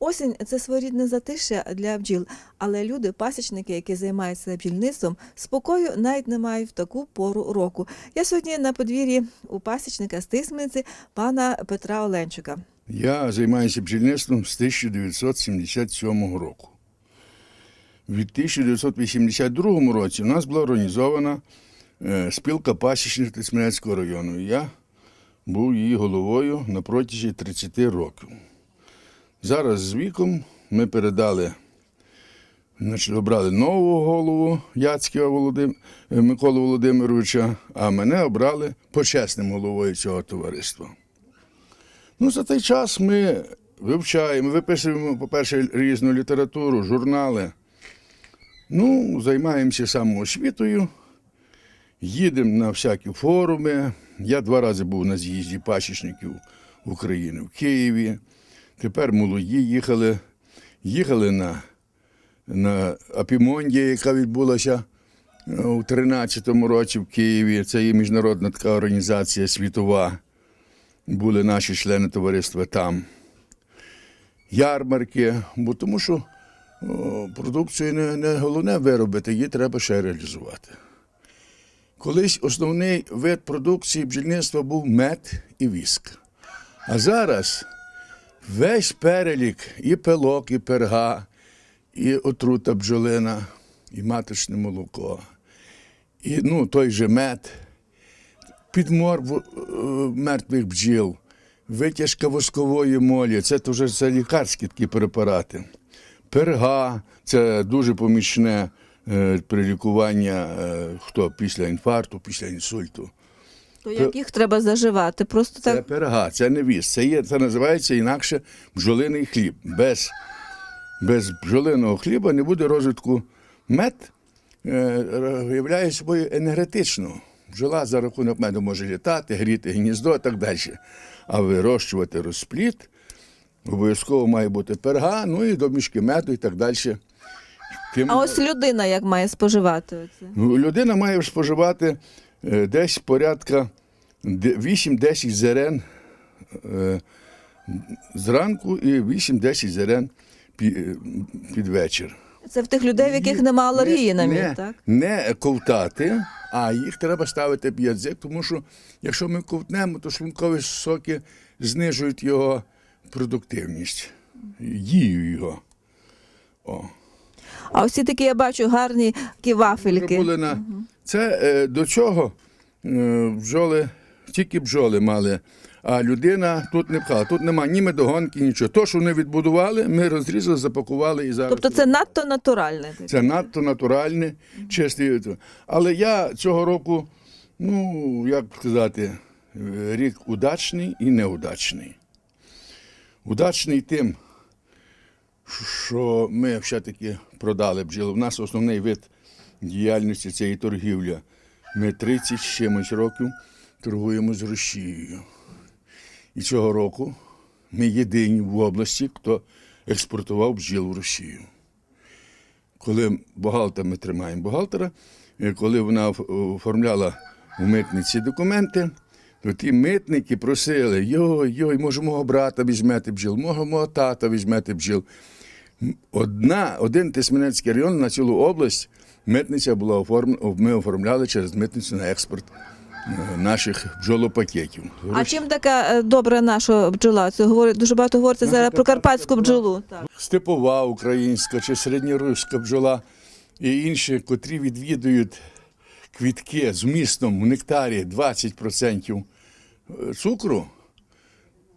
Осінь це своєрідне затишя для бджіл, але люди, пасічники, які займаються бджільництвом, спокою навіть не мають в таку пору року. Я сьогодні на подвір'ї у пасічника з Тисмениці пана Петра Оленчика. Я займаюся бджільництвом з 1977 року. В 1982 році у нас була організована е, спілка пасічників Тисменецького району. Я був її головою на протязі 30 років. Зараз з віком ми передали, значить, обрали нового голову Яцького Володим... е, Миколу Володимировича, а мене обрали почесним головою цього товариства. Ну, за той час ми вивчаємо, виписуємо, по-перше, різну літературу, журнали. Ну, займаємося самоосвітою, їдемо на всякі форуми. Я два рази був на з'їзді пасічників України в Києві. Тепер молоді їхали. Їхали на, на Апімондія, яка відбулася е, у 13-му році в Києві. Це є міжнародна така організація світова були наші члени товариства там. Ярмарки, бо тому що о, продукцію не, не головне виробити, її треба ще реалізувати. Колись основний вид продукції бджільництва був мед і віск. А зараз весь перелік і пилок, і перга, і отрута бджолина, і маточне молоко, і ну, той же мед підмор е, мертвих бджіл, витяжка воскової молі, це вже це лікарські такі препарати. Перга це дуже помічне е, при лікуванні е, хто після інфаркту, після інсульту. То як їх треба заживати? Просто Це так перга, це не віс. Це, є, це називається інакше бджолиний хліб. Без, без бджолиного хліба не буде розвитку мед, е, являє собою енергетично. Бджола за рахунок меду може літати, гріти гніздо і так далі. А вирощувати розплід обов'язково має бути перга, ну і домішки меду і так далі. Тим- а ось людина як має споживати оце? Ну, Людина має споживати десь порядка 8-10 зерен е, зранку і 8-10 зерен е, під вечір. Це в тих людей, в яких немає алергії на мід, так? Не ковтати, а їх треба ставити під язик, тому що якщо ми ковтнемо, то шлункові соки знижують його продуктивність, дію його. О. А ось ці такі я бачу гарні такі вафельки. Були на... Це е, до чого е, бджоли, тільки бджоли мали, а людина тут не пхала. Тут нема ні медогонки, нічого. То, що вони відбудували, ми розрізали, запакували і зараз. Тобто це надто натуральне. Це надто натуральне, чисте. Але я цього року, ну, як сказати, е, рік удачний і неудачний. Удачний тим, що ми все-таки продали бджіл. У нас основний вид діяльності це і торгівля. Ми 30 з чимось років торгуємо з Росією. І цього року ми єдині в області, хто експортував бджіл в Росію коли бухгалтер, ми тримаємо бухгалтера, коли вона оформляла у митниці документи, то ті митники просили: йой, йой, може, мого брата візьмете бджіл, може, мого тата візьмете бджіл. Одна, один Тисменецький район на цілу область митниця була оформлена, ми оформляли через митницю на експорт е, наших бджолопакетів. А чим така е, добра наша бджола? Це говорить дуже багато говориться Наша зараз про карпатську бджолу. Так. степова українська чи середньоруська бджола і інші, котрі відвідують квітки з вмістом в нектарі 20% цукру,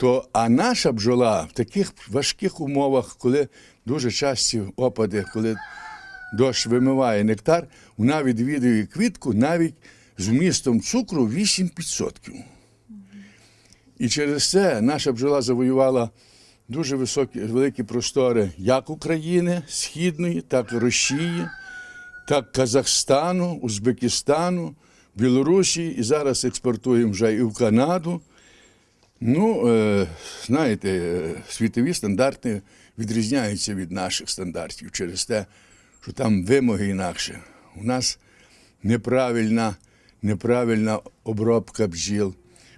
то а наша бджола в таких важких умовах, коли дуже часті опади, коли дощ вимиває нектар, вона відвідує квітку навіть з вмістом цукру 8%. І через це наша бджола завоювала дуже високі, великі простори як України, Східної, так і Росії, так Казахстану, Узбекистану, Білорусі. І зараз експортуємо вже і в Канаду. Ну, е, знаєте, е, світові стандарти відрізняються від наших стандартів через те, що там вимоги інакше. У нас неправильна, неправильна обробка бджіл.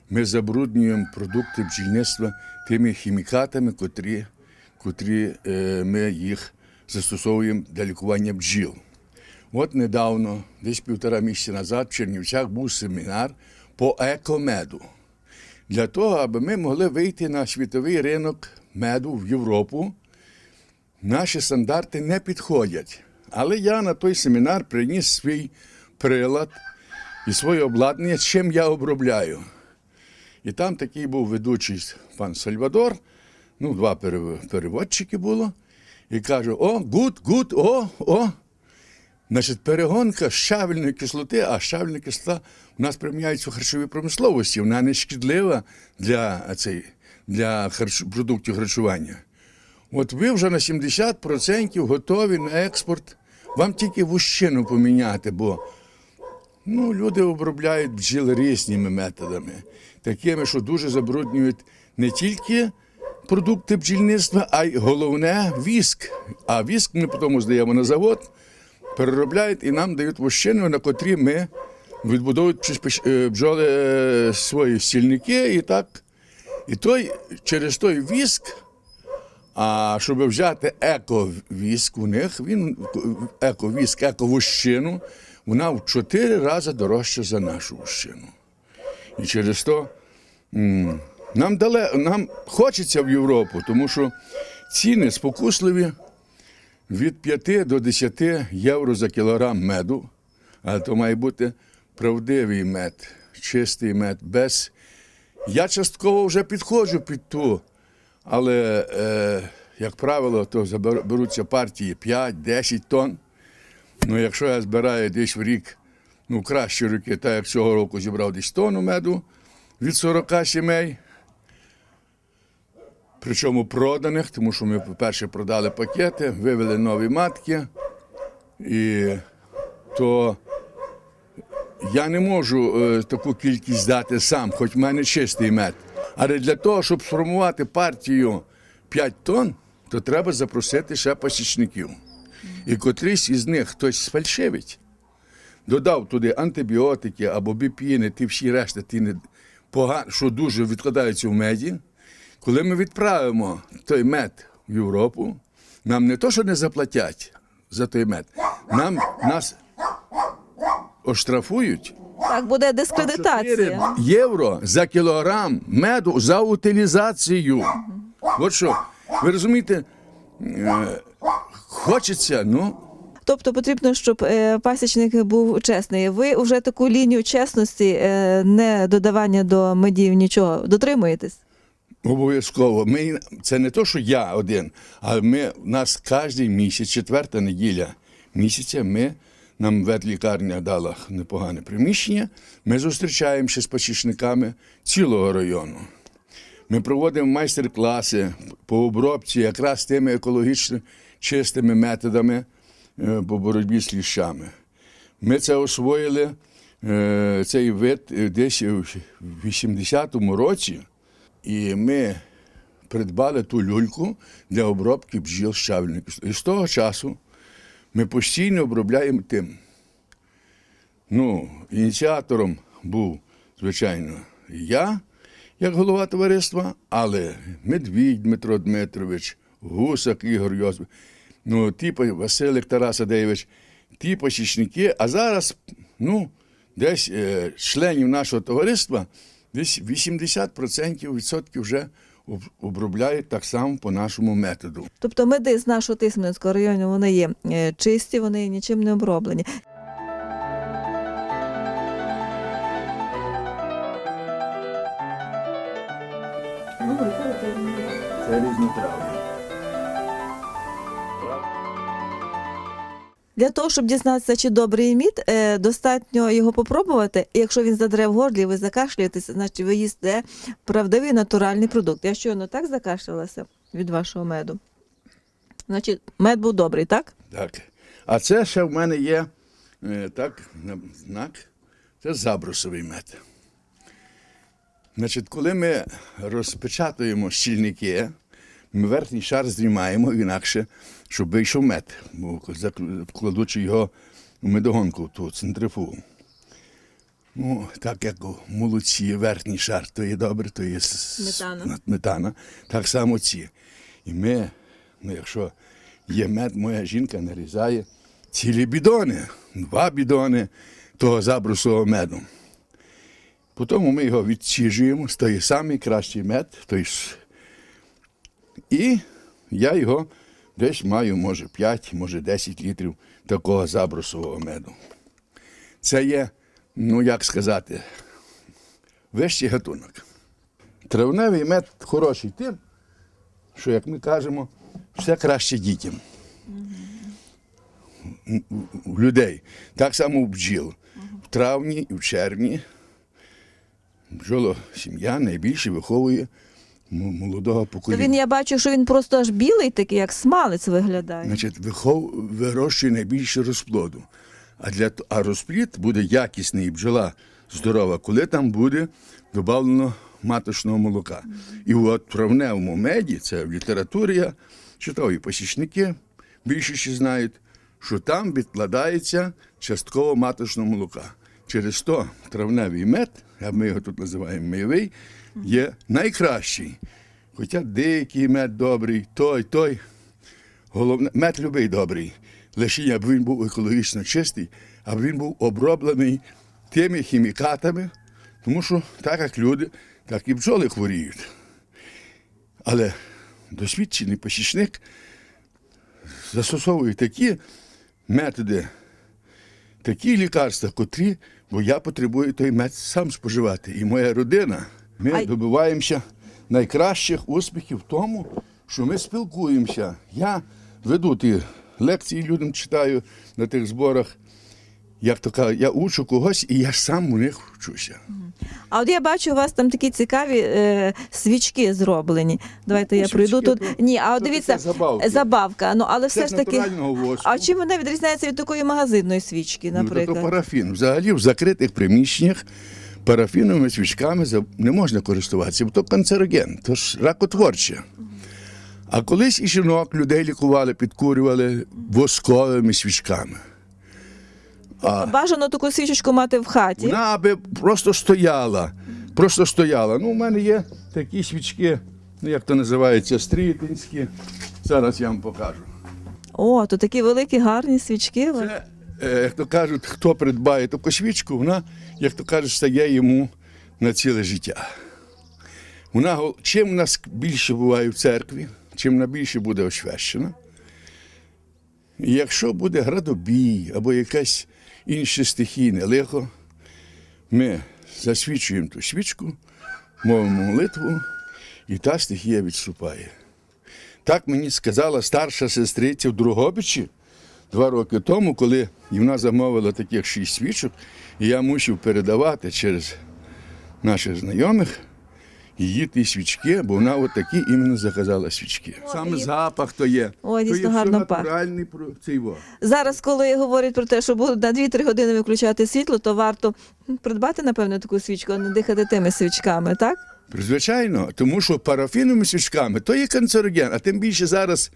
Ми забруднюємо продукти бджільництва тими хімікатами, котрі, котрі е, ми їх застосовуємо для лікування бджіл. От недавно, десь півтора місяця назад, в Чернівцях був семінар по екомеду. Для того, аби ми могли вийти на світовий ринок меду в Європу, наші стандарти не підходять. Але я на той семінар приніс свій прилад і своє обладнання, чим я обробляю. І там такий був ведучий пан Сальвадор, ну, два переводчики було, і каже: О, гуд, гуд, о, о. Значить, перегонка щавельної кислоти, а щавельна кислота у нас приміняється в харчовій промисловості. Вона не шкідлива для, цей, для харч... продуктів харчування. От ви вже на 70% готові на експорт. Вам тільки вущину поміняти, бо ну, люди обробляють бджіл різними методами, такими, що дуже забруднюють не тільки продукти бджільництва, а й головне віск. А віск ми потім здаємо на завод, переробляють і нам дають вощину, на котрі ми відбудовують е, бджоли е, свої стільники і так. І той, через той віск а щоб взяти еко-віск у них, він еко-віск, еко-вущину, вона в чотири рази дорожча за нашу вущину. І через то нам, дале, нам хочеться в Європу, тому що ціни спокусливі від 5 до 10 євро за кілограм меду, але то має бути правдивий мед, чистий мед, без. Я частково вже підходжу під ту, але, е, як правило, то беруться партії 5-10 тонн. Ну, якщо я збираю десь в рік, ну, кращі роки, так як цього року зібрав десь тонну меду від 40 сімей. Причому проданих, тому що ми, по-перше, продали пакети, вивели нові матки. І то я не можу е, таку кількість дати сам, хоч в мене чистий мед. Але для того, щоб сформувати партію 5 тонн, то треба запросити ще пасічників. І котрийсь із них хтось сфальшивить, додав туди антибіотики або біпіни, ті всі решта, ті не пога- що дуже відкладаються в меді. Коли ми відправимо той мед в Європу, нам не то, що не заплатять за той мед, нам нас оштрафують Так, буде дискредитація. євро за кілограм меду за утилізацію. От що, ви розумієте, е, хочеться, ну. Тобто потрібно, щоб е, пасічник був чесний. Ви вже таку лінію чесності, е, не додавання до медів нічого дотримуєтесь? Обов'язково. Ми, це не то, що я один, а ми, у нас кожен місяць, четверта неділя місяця, ми, нам ветлікарня дала непогане приміщення, ми зустрічаємося з пасічниками цілого району. Ми проводимо майстер-класи по обробці якраз тими екологічно чистими методами е, по боротьбі з ліщами. Ми це освоїли, е, цей вид е, десь у 80-му році, і ми придбали ту люльку для обробки бджіл кислотою. І з того часу ми постійно обробляємо тим. Ну, ініціатором був, звичайно, я, як голова товариства, але Медвідь Дмитро Дмитрович, Гусак Ігор Йосип, ну, ті Василик Тарас Адеєвич, ті посічники, а зараз, ну, десь е, членів нашого товариства, десь 80% відсотків вже обробляють так само по нашому методу. Тобто меди з нашого Тисменського району вони є е, чисті, вони нічим не оброблені. Для того, щоб дізнатися, чи добрий мід, е, достатньо його попробувати. І якщо він задре в горлі, ви закашлюєтеся, значить ви їсте правдивий натуральний продукт. Я щойно так закашлялася від вашого меду. Значить, мед був добрий, так? Так. А це ще в мене є е, так, знак. Це забрусовий мед. Значить, коли ми розпечатуємо щільники, ми верхній шар знімаємо інакше, щоб вийшов мед, кладучи його в медогонку, ту центрифугу. Ну, так як у молоці верхній шар, то є добре, то є Сметана. сметана. Так само ці. І ми Ну, якщо є мед, моя жінка нарізає цілі бідони, два бідони того забрусового меду. Потім ми його відсіжуємо, той самий мед, той. І я його десь маю, може, 5, може 10 літрів такого забрусового меду. Це є, ну як сказати, вищий гатунок. Травневий мед хороший тим, що, як ми кажемо, все краще дітям. У- людей. Так само у бджіл. В травні і в червні бджоло сім'я найбільше виховує молодого То покоління. він я бачу, що він просто аж білий, такий, як смалець виглядає. Значить, вихов... вирощує найбільше розплоду. А, для... а розплід буде якісний бджола здорова, коли там буде додано маточного молока. І от в травневому меді, це в літературі я читав, і посічники більше ще знають, що там відкладається частково маточного молока. Через то травневий мед, а ми його тут називаємо мейвий, є найкращий. Хоча деякий мед добрий, той, той. Головне, мед любий добрий. Лише аби він був екологічно чистий, аби він був оброблений тими хімікатами, тому що так як люди, так і бджоли хворіють. Але досвідчений посічник застосовує такі методи, такі лікарства, котрі, бо я потребую той мед сам споживати. І моя родина. Ми А- добиваємося найкращих успіхів в тому, що ми спілкуємося. Я веду ті лекції людям читаю на тих зборах. Як то кажуть, я учу когось, і я сам у них вчуся. А от я бачу, у вас там такі цікаві е, свічки зроблені. Давайте я Ну, пройду тут. то- Ні, а от дивіться, забавка. Ну але Це все ж таки. воску. А чим вона відрізняється від такої магазинної свічки, Ну, то, то наприклад? парафін. Взагалі в закритих приміщеннях парафіновими свічками не можна користуватися, бо то канцероген, то ж ракотворче. А колись і жінок людей лікували, підкурювали восковими свічками. Бажано таку свічечку мати в хаті. Вона аби просто стояла. Просто стояла. Ну, у мене є такі свічки, ну як то називається, стрітинські. Зараз я вам покажу. О, то такі великі гарні свічки. Це, як то кажуть, хто придбає таку свічку, вона, як то кажуть, стає йому на ціле життя. Вона, чим в нас більше буває в церкві, чим вона більше буде освящена. Якщо буде градобій або якесь інше стихійне лихо, ми засвічуємо ту свічку, мовимо молитву, і та стихія відступає. Так мені сказала старша сестриця в Другобичі два роки тому, коли вона замовила таких шість свічок, і я мусив передавати через наших знайомих її ті свічки, бо вона от такі іменно заказала свічки. Саме і- запах то є. Ой, то є дійсно все гарно пахне. натуральний про цей во. Зараз, коли говорять про те, що будуть на 2-3 години виключати світло, то варто придбати, напевно, таку свічку, а не дихати тими свічками, так? Звичайно, тому що парафіновими свічками то є канцероген, а тим більше зараз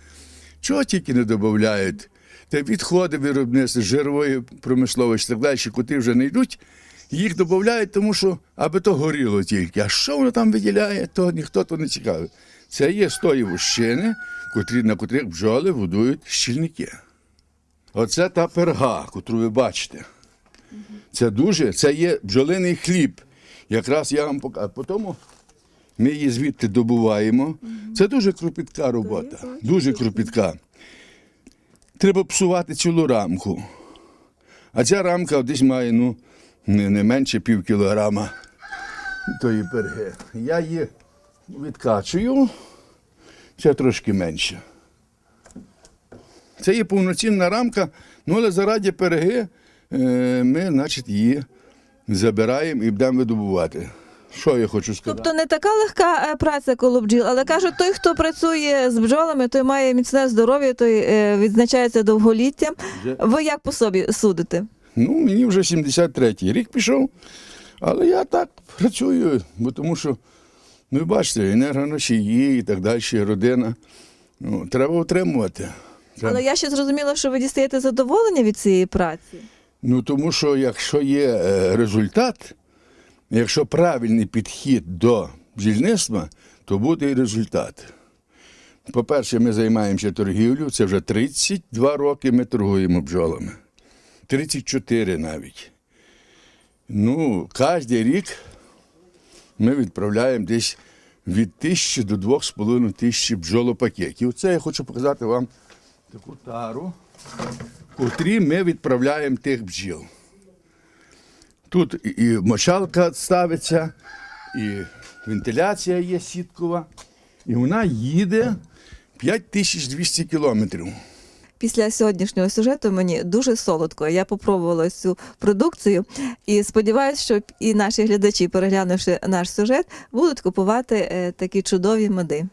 чого тільки не додають. Та відходи виробництва, жирової промисловості так далі, котрі вже не йдуть, їх додають, тому що аби то горіло тільки. А що воно там виділяє, то ніхто то не цікавить. Це є стої вощини, котрі, на котрих бджоли будують щільники. Оце та перга, котру ви бачите. Це дуже, це є бджолиний хліб. Якраз я вам покажу. Потім ми її звідти добуваємо. Це дуже кропітка робота. Дуже кропітка. Треба псувати цілу рамку. А ця рамка десь має ну, не, менше пів кілограма тої перги. Я її відкачую, це трошки менше. Це є повноцінна рамка, ну але заради перги е, ми, значить, її забираємо і будемо видобувати. Що я хочу сказати? Тобто не така легка е, праця коло бджіл, але кажуть, той, хто працює з бджолами, той має міцне здоров'я, той е, відзначається довголіттям. Ви як по собі судите? Ну, мені вже 73-й рік пішов, але я так працюю, бо тому що, ну, бачите, енергоносії і так далі, родина. Ну, треба утримувати. Треба. Але я ще зрозуміла, що ви дістаєте задоволення від цієї праці. Ну, тому що якщо є е, результат, якщо правильний підхід до бджільництва, то буде і результат. По-перше, ми займаємося торгівлею. Це вже 32 роки ми торгуємо бджолами. 34 навіть. Ну, кожен рік ми відправляємо десь від тисячі до двох з половиною тисячі бджолопакетів. Це я хочу показати вам таку тару, котрі ми відправляємо тих бджіл. Тут і- мочалка ставиться, і вентиляція є сіткова, і вона їде 5200 кілометрів. Після сьогоднішнього сюжету мені дуже солодко. Я попробувала цю продукцію і сподіваюся, що і наші глядачі, переглянувши наш сюжет, будуть купувати е, такі чудові меди.